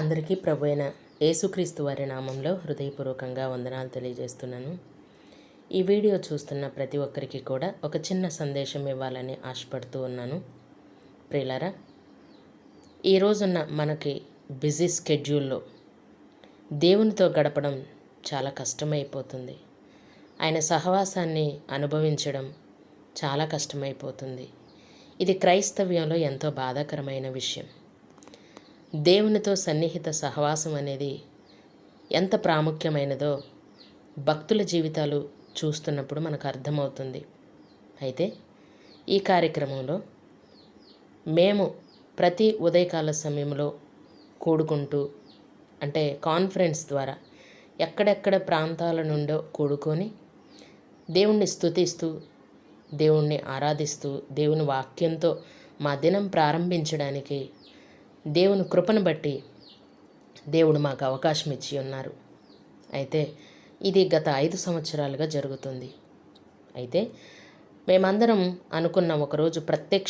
అందరికీ ప్రభు అయిన యేసుక్రీస్తు వారి నామంలో హృదయపూర్వకంగా వందనాలు తెలియజేస్తున్నాను. ఈ వీడియో చూస్తున్న ప్రతి ఒక్కరికి కూడా ఒక చిన్న సందేశం ఇవ్వాలని ఆశపడుతూ ఉన్నాను. ప్రియులారా ఈ మనకి బిజీ స్కెడ్యూల్లో దేవునితో గడపడం చాలా కష్టమైపోతుంది. ఆయన సహవాసాన్ని అనుభవించడం చాలా కష్టమైపోతుంది. ఇది క్రైస్తవ్యంలో ఎంతో బాధాకరమైన విషయం. దేవునితో సన్నిహిత సహవాసం అనేది ఎంత ప్రాముఖ్యమైనదో భక్తుల జీవితాలు చూస్తున్నప్పుడు మనకు అర్థమవుతుంది. అయితే ఈ కార్యక్రమంలో మేము ప్రతి ఉదయకాల సమయంలో కూడుకుంటూ అంటే కాన్ఫరెన్స్ ద్వారా ఎక్కడెక్కడ ప్రాంతాల నుండో కూడుకొని దేవుణ్ణి స్థుతిస్తూ దేవుణ్ణి ఆరాధిస్తూ దేవుని వాక్యంతో మా దినం ప్రారంభించడానికి దేవుని కృపను బట్టి దేవుడు మాకు అవకాశం ఇచ్చి ఉన్నారు. అయితే ఇది గత ఐదు సంవత్సరాలుగా జరుగుతుంది. అయితే మేమందరం అనుకున్న ఒకరోజు ప్రత్యక్ష